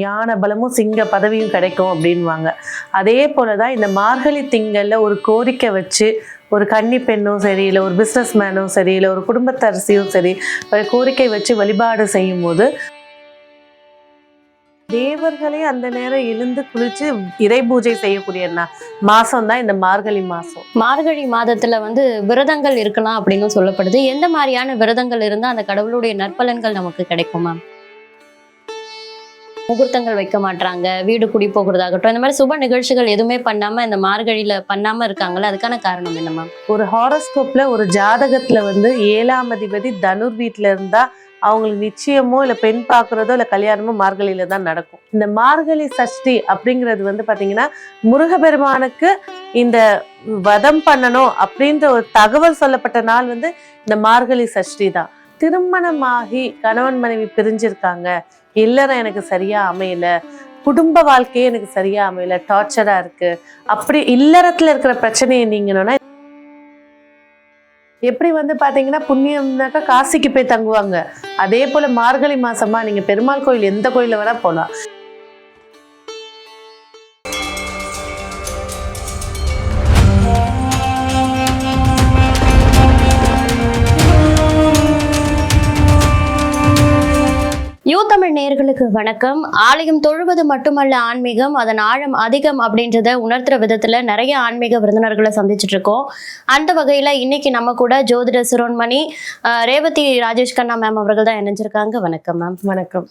ஞான பலமும் சிங்க பதவியும் கிடைக்கும் அப்படின்வாங்க. அதே போலதான் இந்த மார்கழி திங்கள்ல ஒரு கோரிக்கை வச்சு ஒரு கன்னி பெண்ணும் சரி இல்லை ஒரு பிஸ்னஸ் மேனும் சரி இல்லை ஒரு குடும்பத்தரசியும் சரி கோரிக்கை வச்சு வழிபாடு செய்யும் போது தேவர்களே அந்த நேரம் எழுந்து குளிச்சு இறை பூஜை செய்யக்கூடிய மாசம் தான் இந்த மார்கழி மாசம். மார்கழி மாதத்துல வந்து விரதங்கள் இருக்கலாம் அப்படின்னு சொல்லப்படுது. எந்த மாதிரியான விரதங்கள் இருந்தா அந்த கடவுளுடைய நற்பலன்கள் நமக்கு கிடைக்கும்? மேம் முகூர்த்தங்கள் வைக்க மாட்டாங்க வீடு குடி போகிறதாகட்டும். இந்த மாதிரி சுப நிகழ்ச்சிகள் எதுவுமே பண்ணாம இந்த மார்கழியில பண்ணாம இருக்காங்கல்ல அதுக்கான காரணம் என்ன மேம் ஒரு ஹாரோஸ்கோப்ல ஒரு ஜாதகத்துல வந்து ஏழாம் அதிபதி தனுர் வீட்டுல இருந்தா அவங்களுக்கு நிச்சயமோ இல்லை பெண் பார்க்குறதோ இல்லை கல்யாணமோ மார்கழியில தான் நடக்கும். இந்த மார்கழி சஷ்டி அப்படிங்கிறது வந்து பாத்தீங்கன்னா முருகபெருமானுக்கு இந்த வதம் பண்ணணும் அப்படின்ற ஒரு தகவல் சொல்லப்பட்ட நாள் வந்து இந்த மார்கழி சஷ்டி தான். திருமணமாகி கணவன் மனைவி பிரிஞ்சிருக்காங்க. இல்லறம் எனக்கு சரியா அமையல. குடும்ப வாழ்க்கையே எனக்கு சரியா அமையல. டார்ச்சரா இருக்கு. அப்படி இல்லறத்துல இருக்கிற பிரச்சனையை நீங்கணும்னா எப்படி வந்து பாத்தீங்கன்னா புண்ணியம்னாக்கா காசிக்கு போய் தங்குவாங்க. அதே போல மார்கழி மாசமா நீங்க பெருமாள் கோயில் எந்த கோயிலில் வேணா போகலாம் தமிழ் நேர்களுக்கு வணக்கம். ஆலயம் தொழுவது மட்டுமல்ல ஆன்மீகம் அதன் ஆழம் அதிகம் அப்படின்றத உணர்த்துற விதத்துல நிறைய ஆன்மீக விருந்தினர்களை சந்திச்சுட்டு இருக்கோம். அந்த வகையில இன்னைக்கு நம்ம கூட ஜோதிட சிரோன்மணி ரேவதி ராஜேஷ் கண்ணா மேம் அவர்கள் தான் இணைஞ்சிருக்காங்க. வணக்கம் மேம் வணக்கம்.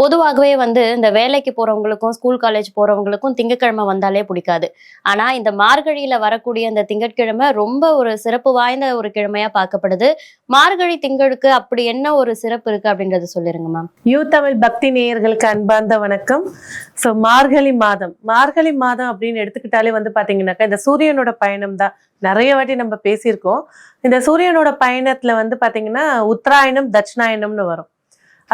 பொதுவாகவே வந்து இந்த வேலைக்கு போறவங்களுக்கும் ஸ்கூல் காலேஜ் போறவங்களுக்கும் திங்கட்கிழமை வந்தாலே பிடிக்காது. ஆனா இந்த மார்கழியில வரக்கூடிய இந்த திங்கட்கிழமை ரொம்ப ஒரு சிறப்பு வாய்ந்த ஒரு கிழமையா பார்க்கப்படுது. மார்கழி திங்களுக்கு அப்படி என்ன ஒரு சிறப்பு இருக்கு அப்படின்றத சொல்லிருங்க மேம் யூ தமிழ் பக்தி நேயர்களுக்கு அன்பார்ந்த வணக்கம். ஸோ மார்கழி மாதம். மார்கழி மாதம் அப்படின்னு எடுத்துக்கிட்டாலே வந்து பாத்தீங்கன்னாக்கா இந்த சூரியனோட பயணம் தான். நிறைய வாட்டி நம்ம பேசியிருக்கோம். இந்த சூரியனோட பயணத்துல வந்து பாத்தீங்கன்னா உத்தராயணம் தட்சிணாயணம்னு வரும்.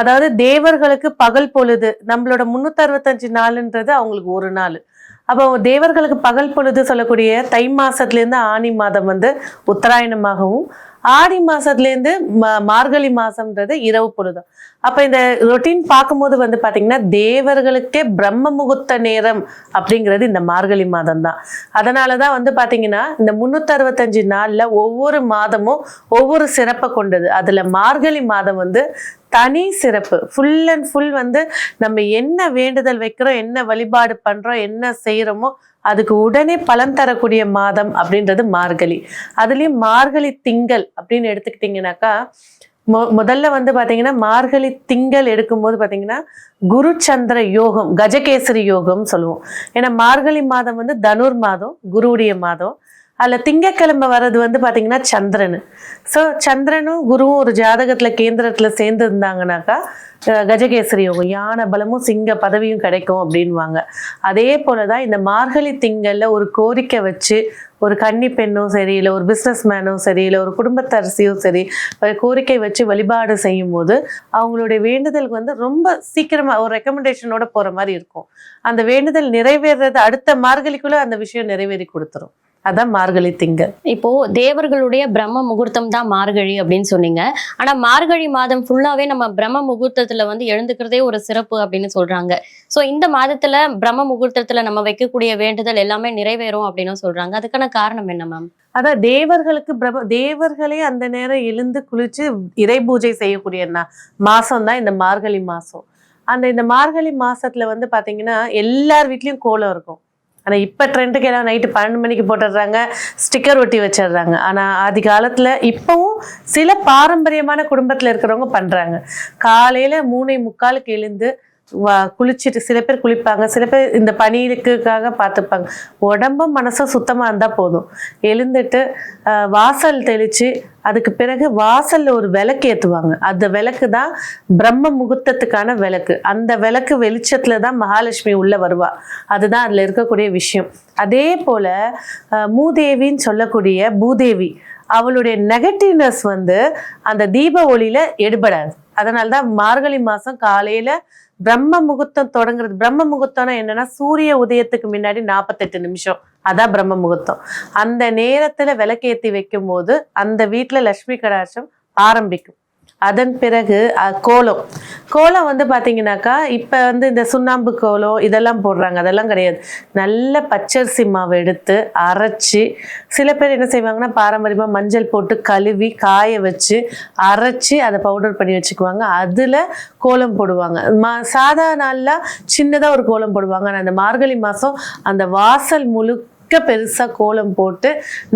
அதாவது தேவர்களுக்கு பகல் பொழுது நம்மளோட முன்னூத்தி அறுபத்தஞ்சு நாளுன்றது அவங்களுக்கு ஒரு நாள். அப்போ தேவர்களுக்கு பகல் பொழுது சொல்லக்கூடிய தை மாசத்துல இருந்து ஆனி மாதம் வந்து உத்தராயணமாகவும் ஆடி மாசத்துல இருந்து ம- மார்கழி மாசம்ன்றது இரவு பொழுதும் அப்ப இந்த ரொட்டீன் பார்க்கும்போது வந்து பாத்தீங்கன்னா தேவர்களுக்கே பிரம்ம முகூர்த்த நேரம் அப்படிங்கிறது இந்த மார்கழி மாதம் தான் அதனாலதான் வந்து பாத்தீங்கன்னா இந்த முன்னூத்தி அறுபத்தஞ்சு நாள்ல ஒவ்வொரு மாதமும் ஒவ்வொரு சிறப்பை கொண்டது. அதுல மார்கழி மாதம் வந்து தனி சிறப்பு. ஃபுல் அண்ட் ஃபுல் வந்து நம்ம என்ன வேண்டுதல் வைக்கிறோம் என்ன வழிபாடு பண்றோம் என்ன செய்யறோமோ அதுக்கு உடனே பலன் தரக்கூடிய மாதம் அப்படின்றது மார்கழி. அதுலேயும் மார்கழி திங்கள் அப்படின்னு எடுத்துக்கிட்டிங்கனாக்கா மொ- முதல்ல வந்து பார்த்தீங்கன்னா மார்கழி திங்கள் எடுக்கும்போது பார்த்தீங்கன்னா குரு சந்திர யோகம் கஜகேசரி யோகம் சொல்லுவோம். ஏன்னா மார்கழி மாதம் வந்து தனுர் மாதம் குருவுடைய மாதம். அதில் திங்கக்கிழமை வர்றது வந்து பார்த்திங்கன்னா சந்திரன். ஸோ சந்திரனும் குருவும் ஒரு ஜாதகத்தில் கேந்திரத்தில் சேர்ந்து இருந்தாங்கனாக்கா கஜகேசரி யோகம் யானை பலமும் சிங்க பதவியும் கிடைக்கும் அப்படின்வாங்க அதே போலதான் இந்த மார்கழி திங்களில் ஒரு கோரிக்கை வச்சு ஒரு கன்னி பெண்ணும் சரி இல்லை ஒரு பிஸ்னஸ் மேனும் சரி இல்லை ஒரு குடும்பத்தரசியும் சரி ஒரு கோரிக்கை வச்சு வழிபாடு செய்யும் போது அவங்களுடைய வேண்டுதலுக்கு வந்து ரொம்ப சீக்கிரமாக ஒரு ரெக்கமெண்டேஷனோட போகிற மாதிரி இருக்கும். அந்த வேண்டுதல் நிறைவேறது அடுத்த மார்கழிக்குள்ளே அந்த விஷயம் நிறைவேறி கொடுத்துரும். அதான் மார்கழி திங்கள் இப்போ தேவர்களுடைய பிரம்ம முகூர்த்தம் தான் மார்கழி அப்படின்னு சொன்னீங்க. ஆனா மார்கழி மாதம் ஃபுல்லாவே நம்ம பிரம்ம முகூர்த்தத்துல வந்து எழுந்துக்கிறதே ஒரு சிறப்பு அப்படின்னு சொல்றாங்க. சோ இந்த மாதத்துல பிரம்ம முகூர்த்தத்துல நம்ம வைக்கக்கூடிய வேண்டுதல் எல்லாமே நிறைவேறும் அப்படின்னு சொல்றாங்க. அதுக்கான காரணம் என்ன மேம் அதான் தேவர்களுக்கு பிரம்ம தேவர்களே அந்த நேரம் எழுந்து குளிச்சு இறை பூஜை செய்யக்கூடிய மாசம் தான் இந்த மார்கழி மாசம். அந்த இந்த மார்கழி மாசத்துல வந்து பாத்தீங்கன்னா எல்லார் வீட்லயும் கோலம் இருக்கும். ஆனா இப்போ ட்ரெண்டுக்கு எல்லாம் நைட்டு பன்னெண்டு மணிக்கு போட்டுடுறாங்க ஸ்டிக்கர் ஒட்டி வச்சிடுறாங்க. ஆனா ஆதி காலத்துல இப்போவும் சில பாரம்பரியமான குடும்பத்துல இருக்கிறவங்க பண்றாங்க. காலையில மூணை முக்காலுக்கு எழுந்து குளிச்சுட்டு சில பேர் குளிப்பாங்க சில பேர் இந்த பனிக்குக்காக பார்த்துப்பாங்க. உடம்பும் மனசும் சுத்தமாக இருந்தால் போதும். எழுந்துட்டு வாசல் தெளித்து அதுக்கு பிறகு வாசலில் ஒரு விளக்கு ஏற்றுவாங்க அந்த விளக்கு தான் பிரம்ம முகூர்த்தத்துக்கான விளக்கு. அந்த விளக்கு வெளிச்சத்தில் தான் மகாலட்சுமி உள்ளே வருவா. அதுதான் அதில் இருக்கக்கூடிய விஷயம். அதே போல் மூதேவின்னு சொல்லக்கூடிய பூதேவி அவளுடைய நெகட்டிவ்னஸ் வந்து அந்த தீப ஒளியில எடுபடாது. அதனால தான் மார்கழி மாதம் காலையில பிரம்ம முகூர்த்தம் தொடங்குறது. பிரம்ம முகூர்த்தம்னா என்னன்னா சூரிய உதயத்துக்கு முன்னாடி நாற்பத்தெட்டு நிமிஷம். அதான் பிரம்ம முகூர்த்தம். அந்த நேரத்துல விளக்கேத்தி வைக்கும் போது அந்த வீட்டுல லட்சுமி கடாட்சம் ஆரம்பிக்கும். அதன் பிறகு கோலம். கோலம் வந்து பார்த்தீங்கன்னாக்கா இப்போ வந்து இந்த சுண்ணாம்பு கோலம் இதெல்லாம் போடுறாங்க. அதெல்லாம் கிடையாது. நல்ல பச்சரிசி மாவு எடுத்து அரைச்சி சில பேர் என்ன செய்வாங்கன்னா பாரம்பரியமாக மஞ்சள் போட்டு கழுவி காய வச்சு அரைச்சி அதை பவுடர் பண்ணி வச்சுக்குவாங்க. அதில் கோலம் போடுவாங்க. மா சாதா நாளில் சின்னதாக ஒரு கோலம் போடுவாங்க. ஆனால் அந்த மார்கழி மாதம் அந்த வாசல் முழுக்க பெருசாக கோலம் போட்டு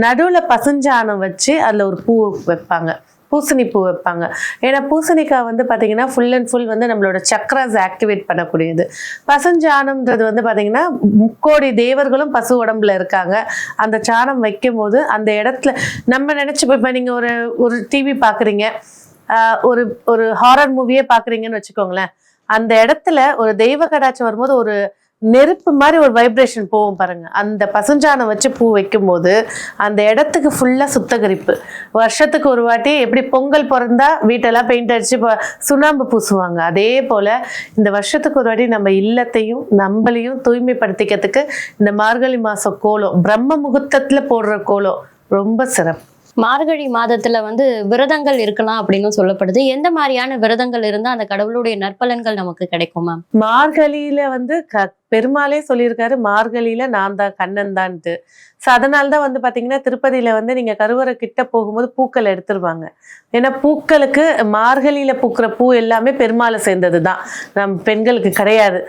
நடுவில் பசுஞ்சாணம் வச்சு அதில் ஒரு பூ வைப்பாங்க. பூசணி பூ வைப்பாங்க. ஏன்னா பூசணிக்காய் வந்து பார்த்தீங்கன்னா ஃபுல் அண்ட் ஃபுல் வந்து நம்மளோட சக்ராஸ் ஆக்டிவேட் பண்ணக்கூடியது. பசஞ்சானம்ன்றது வந்து பார்த்தீங்கன்னா முக்கோடி தேவர்களும் பசு உடம்புல இருக்காங்க. அந்த சாணம் வைக்கும் போது அந்த இடத்துல நம்ம நினச்சி இப்போ நீங்கள் ஒரு ஒரு டிவி பார்க்குறீங்க ஒரு ஒரு ஹாரர் மூவியே பார்க்குறீங்கன்னு வச்சுக்கோங்களேன். அந்த இடத்துல ஒரு தெய்வ கடாச்சம் வரும்போது ஒரு நெருப்பு மாதிரி ஒரு வைப்ரேஷன் போகும் பாருங்க. அந்த பசுஞ்சாணம் வச்சு பூ வைக்கும்போது அந்த இடத்துக்கு ஃபுல்லாக சுத்தகரிப்பு. வருஷத்துக்கு ஒரு வாட்டி எப்படி பொங்கல் பிறந்தா வீட்டெல்லாம் பெயிண்ட் அடிச்சு சுண்ணாம்பு பூசுவாங்க. அதே போல் இந்த வருஷத்துக்கு ஒரு வாட்டி நம்ம இல்லத்தையும் நம்மளையும் தூய்மைப்படுத்திக்கிறதுக்கு இந்த மார்கழி மாதம் கோலம் பிரம்ம முகூர்த்தத்தில் போடுற கோலம் ரொம்ப சிறப்பு. மார்கழி மாதத்துல வந்து விரதங்கள் இருக்கலாம் அப்படின்னு சொல்லப்படுது. எந்த மாதிரியான விரதங்கள் இருந்தா அந்த கடவுளுடைய நற்பலன்கள் நமக்கு கிடைக்கும்? மேம் மார்கழியில வந்து க பெருமாளே சொல்லியிருக்காரு மார்கழியில நான் தான் கண்ணன் தான்ட்டு. ஸோ அதனால தான் வந்து பார்த்தீங்கன்னா திருப்பதியில வந்து நீங்க கருவறை கிட்ட போகும்போது பூக்கள் எடுத்துருவாங்க. ஏன்னா பூக்களுக்கு மார்கழியில பூக்கிற பூ எல்லாமே பெருமாளை சேர்ந்தது தான் நம் பெண்களுக்கு கிடையாது.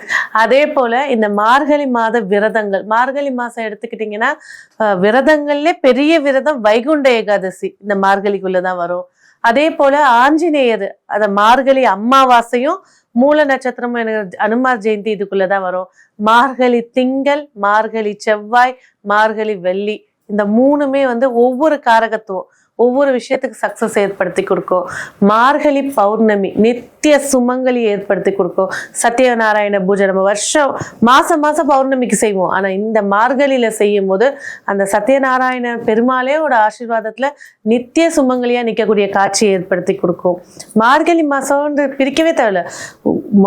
அதே போல இந்த மார்கழி மாத விரதங்கள் மார்கழி மாதம் எடுத்துக்கிட்டிங்கன்னா அஹ், விரதங்கள்லே பெரிய விரதம் வைகுண்ட ஏகாதசி இந்த மார்கழிக்குள்ளதான் வரும். அதே போல ஆஞ்சநேயர் அந்த மார்கழி அமாவாசையும் மூல நட்சத்திரமும் எனக்கு அனுமார் ஜெயந்தி இதுக்குள்ளதான் வரும். மார்கழி திங்கள் மார்கழி செவ்வாய் மார்கழி வெள்ளி இந்த மூணுமே வந்து ஒவ்வொரு காரகத்துவம். ஒவ்வொரு விஷயத்துக்கு சக்ஸஸ் ஏற்படுத்தி கொடுக்கும். மார்கழி பௌர்ணமி நித்திய சுமங்கலி ஏற்படுத்தி கொடுக்கும். சத்யநாராயண பூஜை நம்ம வருஷம் மாசம் மாசம் பௌர்ணமிக்கு செய்வோம். ஆனா இந்த மார்கழியில செய்யும் போது அந்த சத்யநாராயண பெருமாளையோட ஆசீர்வாதத்துல நித்திய சுமங்கலியா நிற்கக்கூடிய காட்சியை ஏற்படுத்தி கொடுக்கும். மார்கழி மாதம்னு பிரிக்கவே தேவையில்ல.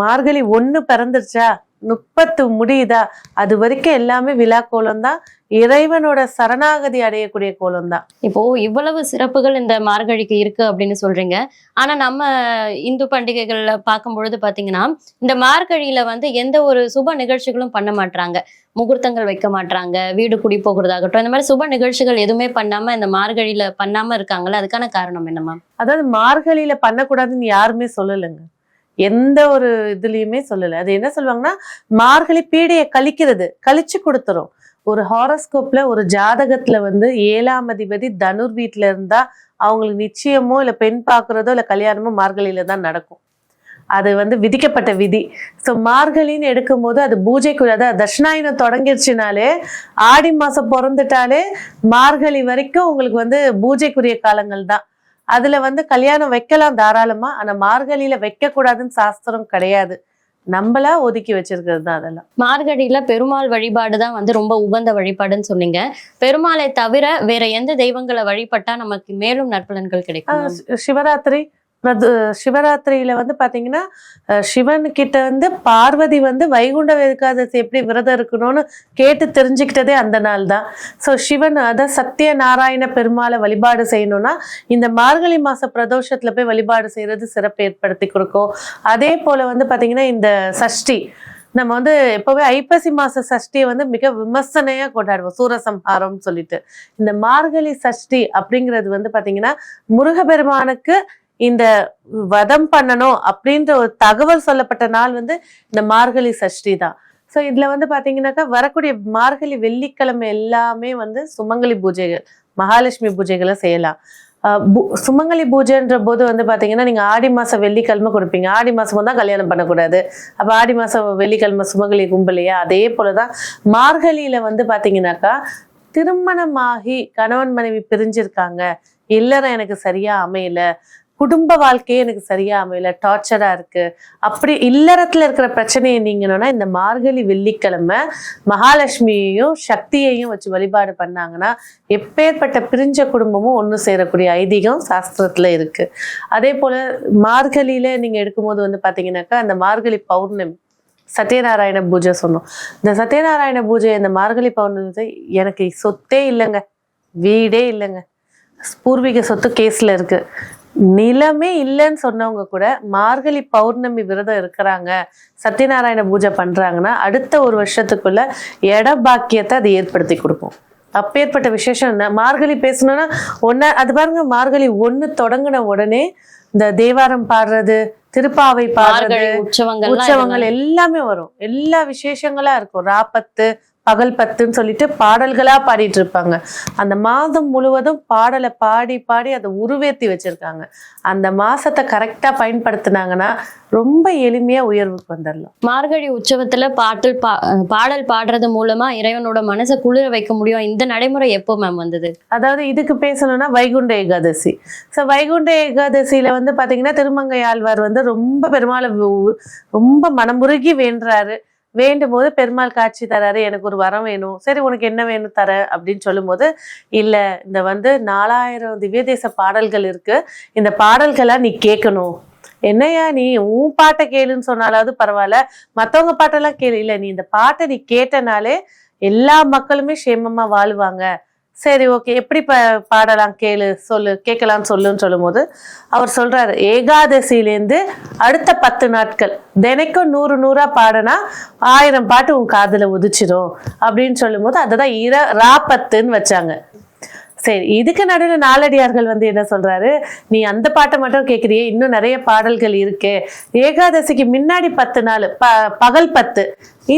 மார்கழி ஒன்று பிறந்துருச்சா முப்பத்து முடியுதா? அது வரைக்கும் எல்லாமே விழா கோலம் தான். இறைவனோட சரணாகதி அடையக்கூடிய கோலம் தான். இப்போ இவ்வளவு சிறப்புகள் இந்த மார்கழிக்கு இருக்கு அப்படின்னு சொல்றீங்க. ஆனா நம்ம இந்து பண்டிகைகள்ல பார்க்கும் பொழுது பாத்தீங்கன்னா இந்த மார்கழியில வந்து எந்த ஒரு சுப நிகழ்ச்சிகளும் பண்ண மாட்டாங்க முகூர்த்தங்கள் வைக்க மாட்டாங்க வீடு குடி போகிறதாகட்டும் இந்த மாதிரி சுப நிகழ்ச்சிகள் எதுவுமே பண்ணாம இந்த மார்கழியில பண்ணாம இருக்காங்கல்ல அதுக்கான காரணம் என்ன மேம் அதாவது மார்கழியில பண்ணக்கூடாதுன்னு யாருமே சொல்லலைங்க. எந்த ஒரு இதுலயுமே சொல்லலை. அது என்ன சொல்லுவாங்கன்னா மார்கழி பீடையை கழிக்கிறது கழிச்சு கொடுத்துரும். ஒரு ஹாரோஸ்கோப்ல ஒரு ஜாதகத்துல வந்து ஏழாம் அதிபதி தனுர் வீட்டுல இருந்தா அவங்களுக்கு நிச்சயமோ இல்ல பெண் பார்க்குறதோ இல்ல கல்யாணமோ மார்கழியில தான் நடக்கும். அது வந்து விதிக்கப்பட்ட விதி. ஸோ மார்கழின்னு எடுக்கும்போது அது பூஜைக்குரிய அதாவது தட்சிணாயனம் தொடங்கிடுச்சுனாலே ஆடி மாசம் பிறந்துட்டாலே மார்கழி வரைக்கும் உங்களுக்கு வந்து பூஜைக்குரிய காலங்கள் தான். அதுல வந்து கல்யாணம் வைக்கலாம் தாராளமா ஆனா மார்கழியில வைக்க கூடாதுன்னு சாஸ்திரம் கிடையாது. நம்மளா ஒதுக்கி வச்சிருக்கிறது தான் அதெல்லாம். மார்கழியில பெருமாள் வழிபாடு தான் வந்து ரொம்ப உகந்த வழிபாடுன்னு சொன்னீங்க. பெருமாளை தவிர வேற எந்த தெய்வங்களை வழிபட்டா நமக்கு மேலும் நற்பலன்கள் கிடைக்கும்? சிவராத்திரி சிவராத்திரியில வந்து பாத்தீங்கன்னா சிவன் கிட்ட வந்து பார்வதி வந்து வைகுண்ட ஏகாதசி எப்படி விரதம் இருக்கணும்னு கேட்டு தெரிஞ்சுக்கிட்டதே அந்த நாள் தான். ஸோ சிவன் அதான் சத்திய நாராயண பெருமாளை வழிபாடு செய்யணும்னா இந்த மார்கழி மாச பிரதோஷத்துல போய் வழிபாடு செய்யறது சிறப்பு ஏற்படுத்தி கொடுக்கும். அதே போல வந்து பாத்தீங்கன்னா இந்த சஷ்டி நம்ம வந்து எப்பவே ஐப்பசி மாச சஷ்டியை வந்து மிக விமர்சனையா கொண்டாடுவோம். சூரசம்ஹாரம்னு சொல்லிட்டு. இந்த மார்கழி சஷ்டி அப்படிங்கிறது வந்து பாத்தீங்கன்னா முருகபெருமானுக்கு இந்த வதம் பண்ணணும் அப்படின்ற ஒரு தகவல் சொல்லப்பட்ட நாள் வந்து இந்த மார்கழி சஷ்டி தான். ஸோ இதுல வந்து பாத்தீங்கன்னாக்கா வரக்கூடிய மார்கழி வெள்ளிக்கிழமை எல்லாமே வந்து சுமங்கலி பூஜைகள் மகாலட்சுமி பூஜைகளை செய்யலாம். ஆஹ் சுமங்கலி பூஜைன்ற போது வந்து பாத்தீங்கன்னா நீங்க ஆடி மாசம் வெள்ளிக்கிழமை கொடுப்பீங்க. ஆடி மாசம் தான் கல்யாணம் பண்ணக்கூடாது. அப்ப ஆடி மாசம் வெள்ளிக்கிழமை சுமங்கலி கும்பலையா? அதே போலதான் மார்கழியில வந்து பாத்தீங்கன்னாக்கா திருமணமாகி கணவன் மனைவி பிரிஞ்சிருக்காங்க. இல்லறம் எனக்கு சரியா அமையல. குடும்ப வாழ்க்கையே எனக்கு சரியா அமையல டார்ச்சரா இருக்கு. அப்படி இல்லறத்துல இருக்கிற பிரச்சனையை நீங்கணும்னா இந்த மார்கழி வெள்ளிக்கிழமை மகாலட்சுமியையும் சக்தியையும் வச்சு வழிபாடு பண்ணாங்கன்னா எப்பேற்பட்ட பிரிஞ்ச குடும்பமும் ஒன்று சேரக்கூடிய ஐதீகம் சாஸ்திரத்துல இருக்கு. அதே போல மார்கழியில நீங்க எடுக்கும்போது வந்து பாத்தீங்கன்னாக்கா அந்த மார்கழி பௌர்ணமி சத்யநாராயண பூஜை சொன்னோம். இந்த சத்யநாராயண பூஜை இந்த மார்கழி பௌர்ணமி எனக்கு சொத்தே இல்லைங்க. வீடே இல்லைங்க. பூர்வீக சொத்து கேஸ்ல இருக்கு. நிலமே இல்லைன்னு சொன்னவங்க கூட மார்கழி பௌர்ணமி விரதம் இருக்கிறாங்க சத்யநாராயண பூஜை பண்றாங்கன்னா அடுத்த ஒரு வருஷத்துக்குள்ள இட பாக்கியத்தை அது ஏற்படுத்தி கொடுக்கும். அப்பேற்பட்ட விசேஷம் என்ன? மார்கழி பேசணும்னா ஒன்னா அது பாருங்க மார்கழி ஒண்ணு தொடங்கின உடனே இந்த தேவாரம் பாடுறது திருப்பாவை பாடுறது உற்சவங்கள் உற்சவங்கள் எல்லாமே வரும். எல்லா விசேஷங்களா இருக்கும். ராப்பத்து பகல் பத்துன்னு சொல்லிட்டு பாடல்களா பாடிட்டு இருப்பாங்க. அந்த மாதம் முழுவதும் பாடலை பாடி பாடி அதை உருவேத்தி வச்சிருக்காங்க. அந்த மாசத்தை கரெக்டா பயன்படுத்தினாங்கன்னா ரொம்ப எளிமையா உயர்வுக்கு வந்துடலாம். மார்கழி உற்சவத்துல பாட்டில் பா பாடல் பாடுறது மூலமா இறைவனோட மனசை குளிர வைக்க முடியும். இந்த நடைமுறை எப்போ மேம் வந்தது? அதாவது இதுக்கு பேசணும்னா வைகுண்ட ஏகாதசி. ஸோ வைகுண்ட ஏகாதசியில வந்து பாத்தீங்கன்னா திருமங்கை ஆழ்வார் வந்து ரொம்ப பெருமாளை ரொம்ப மனமுருகி வேண்டுறாரு. வேண்டும் போது பெருமாள் காட்சி தராரு எனக்கு ஒரு வரம் வேணும். சரி உனக்கு என்ன வேணும் தர அப்படின்னு சொல்லும்போது இல்லை இந்த வந்து நாலாயிரம் திவ்ய தேச பாடல்கள் இருக்கு. இந்த பாடல்களை நீ கேட்கணும். என்னையா நீ? உன் பாட்டை கேளுன்னு சொன்னாலாவது பரவாயில்ல. மற்றவங்க பாட்டெல்லாம் கேளு. இல்லை நீ இந்த பாட்டை நீ கேட்டனாலே எல்லா மக்களுமே சேமமா வாழ்வாங்க. சரி ஓகே எப்படி ப பாடலாம்? கேளு சொல்லு. கேட்கலாம் சொல்லுன்னு சொல்லும்போது அவர் சொல்றாரு ஏகாதசியிலேருந்து அடுத்த பத்து நாட்கள் தினைக்கும் நூறு நூறா பாடினா ஆயிரம் பாட்டு உன் காதில் உதிச்சிரும். அப்படின்னு சொல்லும்போது அதுதான் இர ராப்பத்துன்னு வச்சாங்க. சரி இதுக்கு நடுவில் நாலடியார்கள் வந்து என்ன சொல்றாரு? நீ அந்த பாட்டை மட்டும் கேட்குறியே இன்னும் நிறைய பாடல்கள் இருக்கு. ஏகாதசிக்கு முன்னாடி பத்து நாள் ப பகல் பத்து.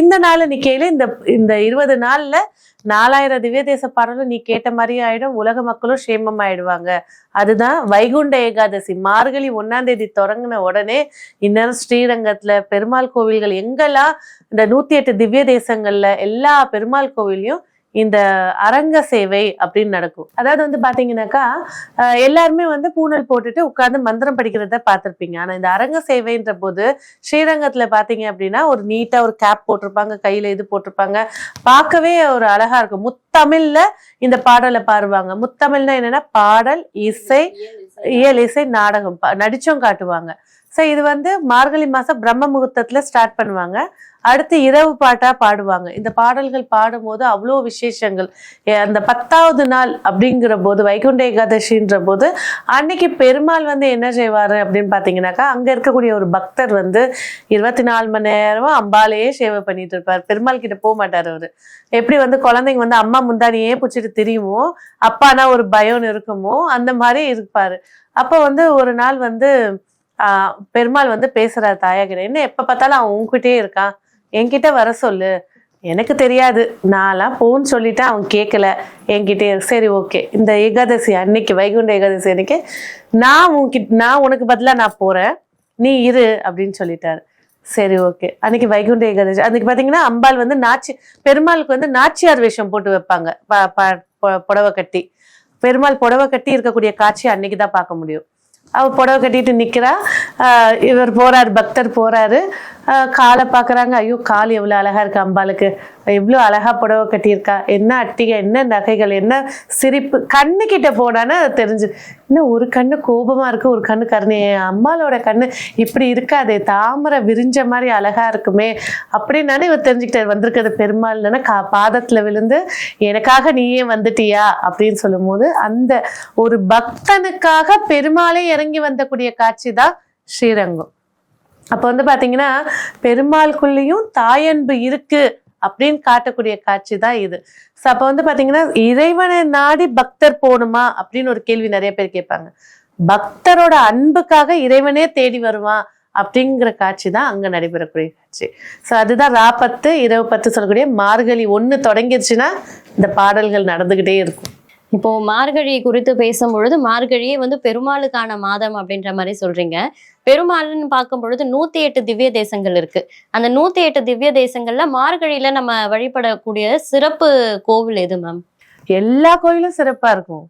இந்த நாள் நீ கேளு இந்த இந்த இருபது நாள்ல நாலாயிரம் திவ்ய தேச பாடலும் நீ கேட்ட மாதிரியே ஆயிடும் உலக மக்களும் சேமம் ஆயிடுவாங்க. அதுதான் வைகுண்ட ஏகாதசி. மார்கழி ஒன்னாம் தேதி தொடங்கின உடனே இந்நேரம் ஸ்ரீரங்கத்துல பெருமாள் கோவில்கள் எங்கெல்லாம் இந்த நூத்தி எட்டு திவ்ய தேசங்கள்ல எல்லா பெருமாள் கோவிலையும் இந்த அரங்க சேவை அப்படின்னு நடக்கும். அதாவது வந்து பாத்தீங்கன்னாக்கா எல்லாருமே வந்து பூனல் போட்டுட்டு உட்கார்ந்து மந்திரம் படிக்கிறத பார்த்திருப்பீங்க. ஆனா இந்த அரங்க சேவைன்ற போது ஸ்ரீரங்கத்துல பாத்தீங்க அப்படின்னா ஒரு நீட்டா ஒரு கேப் போட்டிருப்பாங்க கையில இது போட்டிருப்பாங்க. பார்க்கவே ஒரு அழகா இருக்கும். முத்தமிழ்ல இந்த பாடலை பாடுவாங்க. முத்தமிழ்னா என்னன்னா பாடல் இசை இயல் இசை நாடகம். நடிச்சும் காட்டுவாங்க. ஸோ இது வந்து மார்கழி மாசம் பிரம்ம முகூர்த்தத்துல ஸ்டார்ட் பண்ணுவாங்க. அடுத்து இரவு பாட்டா பாடுவாங்க. இந்த பாடல்கள் பாடும்போது அவ்வளோ விசேஷங்கள். அந்த பத்தாவது நாள் அப்படிங்கிற போது வைகுண்ட ஏகாதசின்ற போது அன்னைக்கு பெருமாள் வந்து என்ன செய்வாரு அப்படின்னு பார்த்தீங்கன்னாக்கா அங்க இருக்கக்கூடிய ஒரு பக்தர் வந்து இருபத்தி நாலு மணி நேரமும் அம்பாலேயே சேவை பண்ணிட்டு இருப்பார். பெருமாள் கிட்ட போக மாட்டார் அவர். எப்படி வந்து குழந்தைங்க வந்து அம்மா முந்தானியே பிடிச்சிட்டு திரியுமோ அப்பானா ஒரு பயம் இருக்குமோ அந்த மாதிரி இருப்பாரு. அப்போ வந்து ஒரு நாள் வந்து ஆஹ் பெருமாள் வந்து பேசுறாரு தாயாகிட்ட என்ன எப்ப பார்த்தாலும் அவன் உங்ககிட்டயே இருக்கான். என்கிட்ட வர சொல்லு. எனக்கு தெரியாது. நான்லாம் போன்னு சொல்லிட்டு அவன் கேட்கல என்கிட்ட சரி ஓகே இந்த ஏகாதசி அன்னைக்கு வைகுண்ட ஏகாதசி அன்னைக்கு நான் உன்கிட்ட நான் உனக்கு பதிலாக நான் போகிறேன் நீ இரு அப்படின்னு சொல்லிட்டாரு. சரி ஓகே அன்னைக்கு வைகுண்ட ஏகாதசி அன்னைக்கு பார்த்தீங்கன்னா அம்பாள் வந்து நாச்சி பெருமாளுக்கு வந்து நாச்சியார் வேஷம் போட்டு வைப்பாங்க. ப- ப- புடவை கட்டி. பெருமாள் புடவை கட்டி இருக்கக்கூடிய காட்சி அன்னைக்கு தான் பார்க்க முடியும். அவள் புடவை கட்டிட்டு நிற்கிறா இவர் போறாரு பக்தர் போறாரு. காலை பார்க்குறாங்க ஐயோ கால் எவ்வளோ அழகாக இருக்கு அம்பாளுக்கு. எவ்வளோ அழகா புடவை கட்டியிருக்கா. என்ன அட்டிகை என்ன நகைகள் என்ன சிரிப்பு. கண்ணுக்கிட்ட போனான்னு அது தெரிஞ்சு. இன்னும் ஒரு கண்ணு கோபமாக இருக்குது ஒரு கண்ணு கருணை. அம்மாளோட கண்ணு இப்படி இருக்காதே தாமரை விரிஞ்ச மாதிரி அழகாக இருக்குமே அப்படின்னானே இவர் தெரிஞ்சுக்கிட்டார். வந்திருக்கிறது பெருமாள்னு கா பாதத்தில் விழுந்து எனக்காக நீயே வந்துட்டியா? அப்படின்னு சொல்லும்போது அந்த ஒரு பக்தனுக்காக பெருமாளே இறங்கி வந்தக்கூடிய காட்சி தான் ஸ்ரீரங்கம். அப்போ வந்து பார்த்தீங்கன்னா பெருமாளுக்குள்ளேயும் தாயன்பு இருக்கு அப்படின்னு காட்டக்கூடிய காட்சி தான் இது. ஸோ அப்போ வந்து பார்த்தீங்கன்னா இறைவனை நாடி பக்தர் போகணுமா? அப்படின்னு ஒரு கேள்வி நிறைய பேர் கேட்பாங்க. பக்தரோட அன்புக்காக இறைவனே தேடி வருவான் அப்படிங்கிற காட்சி தான் அங்கே நடைபெறக்கூடிய காட்சி. ஸோ அதுதான் ராப்பத்து இரவு பத்து சொல்லக்கூடிய மார்கழி ஒன்று தொடங்கிடுச்சுன்னா இந்த பாடல்கள் நடந்துக்கிட்டே இருக்கும். இப்போ மார்கழி குறித்து பேசும்பொழுது மார்கழியே வந்து பெருமாளுக்கான மாதம் அப்படின்ற மாதிரி சொல்றீங்க. பெருமாள்னு பார்க்கும் பொழுது நூத்தி எட்டு திவ்ய தேசங்கள் இருக்கு. அந்த நூத்தி எட்டு திவ்ய தேசங்கள்ல மார்கழியில நம்ம வழிபடக்கூடிய சிறப்பு கோவில் எது மேம் எல்லா கோயிலும் சிறப்பா இருக்கும்.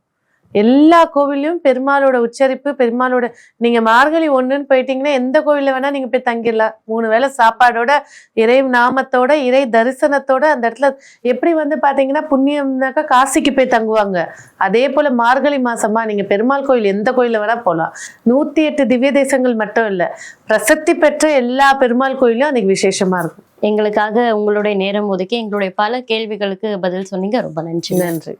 எல்லா கோவிலையும் பெருமாளோட உச்சரிப்பு பெருமாளோட நீங்க மார்கழி ஒண்ணுன்னு போயிட்டீங்கன்னா எந்த கோவில்ல வேணா நீங்க போய் தங்கிடலாம். மூணு வேளை சாப்பாடோட இறை நாமத்தோட இறை தரிசனத்தோட அந்த இடத்துல எப்படி வந்து பாத்தீங்கன்னா புண்ணியம்னாக்கா காசிக்கு போய் தங்குவாங்க. அதே போல மார்கழி மாசமா நீங்க பெருமாள் கோயில் எந்த கோயில்ல வேணா போகலாம் நூத்தி எட்டு திவ்ய தேசங்கள் மட்டும் இல்ல பிரசித்தி பெற்ற எல்லா பெருமாள் கோயிலும் அன்னைக்கு விசேஷமா இருக்கும். எங்களுக்காக உங்களுடைய நேரம் ஒதுக்கி எங்களுடைய பல கேள்விகளுக்கு பதில் சொன்னீங்க. ரொம்ப நன்றி. நன்றி.